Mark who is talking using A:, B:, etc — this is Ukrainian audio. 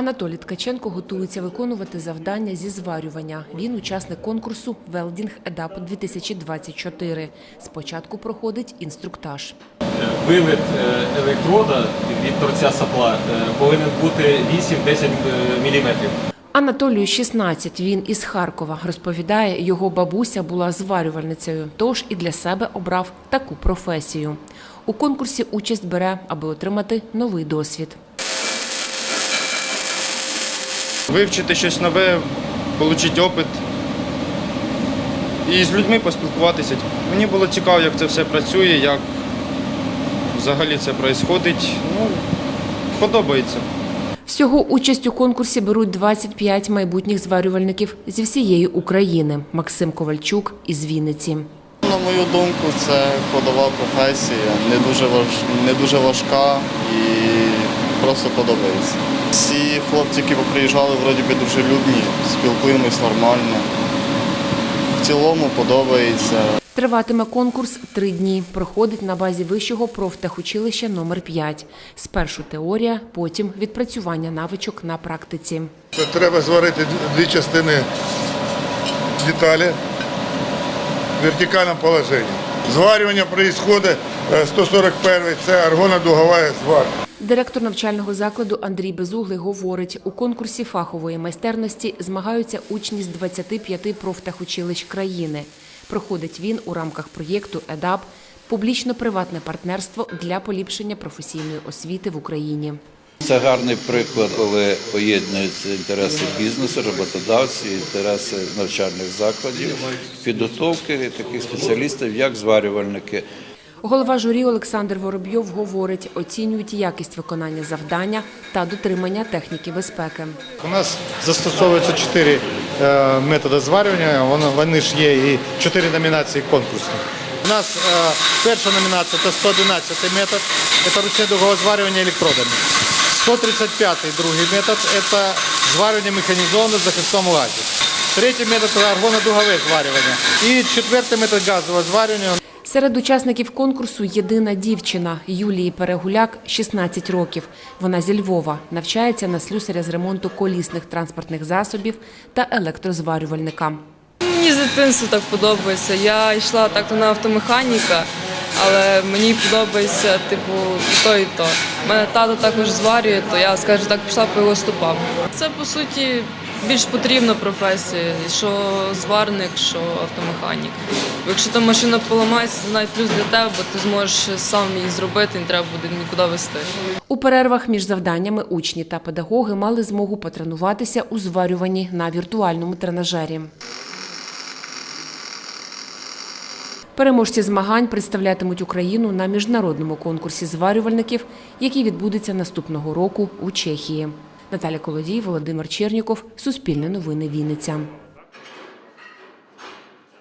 A: Анатолій Ткаченко готується виконувати завдання зі зварювання. Він учасник конкурсу Велдінг Едап 2024. Спочатку проходить інструктаж.
B: Вилит е, електрода від торця сапла е, повинен бути 8-10 мм.
A: Анатолію 16, він із Харкова. Розповідає, його бабуся була зварювальницею, тож і для себе обрав таку професію. У конкурсі участь бере, аби отримати новий досвід.
C: Вивчити щось нове, отримати опит і з людьми поспілкуватися. Мені було цікаво, як це все працює, як взагалі це відбувається. Ну, подобається.
A: Всього участь у конкурсі беруть 25 майбутніх зварювальників зі всієї України. Максим Ковальчук із Вінниці.
D: На мою думку, це ходова професія, не дуже, не дуже важка і просто подобається. Всі хлопці, які приїжджали, вроді би дружелюбні, спілкуємось нормально. В цілому подобається.
A: Триватиме конкурс три дні. Проходить на базі вищого профтехучилища номер 5 Спершу теорія, потім відпрацювання навичок на практиці.
E: Треба зварити дві частини деталі в вертикальному положенні. Зварювання відбувається 141 це аргонодугова зварка.
A: Директор навчального закладу Андрій Безуглий говорить, у конкурсі фахової майстерності змагаються учні з 25 профтехучилищ країни. Проходить він у рамках проєкту ЕДАП публічно-приватне партнерство для поліпшення професійної освіти в Україні.
F: Це гарний приклад, коли поєднуються інтереси бізнесу, роботодавців, інтереси навчальних закладів, підготовки таких спеціалістів, як зварювальники.
A: Голова журі Олександр Воробйов говорить, оцінюють якість виконання завдання та дотримання техніки безпеки.
G: У нас застосовується чотири е, методи зварювання, вони ж є і чотири номінації конкурсу. У нас е, перша номінація це 111 метод, це ручне дугове зварювання електродами. 135 другий метод це зварювання механізовано з захистом лазі. Третій метод це аргонодугове зварювання. І четвертий метод газове зварювання.
A: Серед учасників конкурсу єдина дівчина Юлії Перегуляк, 16 років. Вона зі Львова, навчається на слюсаря з ремонту колісних транспортних засобів та електрозварювальника.
H: Мені з дитинства так подобається. Я йшла так на автомеханіка, але мені подобається типу і то, і то. У мене тато також зварює, то я, скажу так, пішла по його стопам. Це по суті більш потрібна професія, що зварник, що автомеханік. Якщо там машина поламається, навіть плюс для тебе, бо ти зможеш сам її зробити, не треба буде нікуди вести.
A: У перервах між завданнями учні та педагоги мали змогу потренуватися у зварюванні на віртуальному тренажері. Переможці змагань представлятимуть Україну на міжнародному конкурсі зварювальників, який відбудеться наступного року у Чехії. Наталя Колодій, Володимир Черніков, Суспільне новини Вінниця.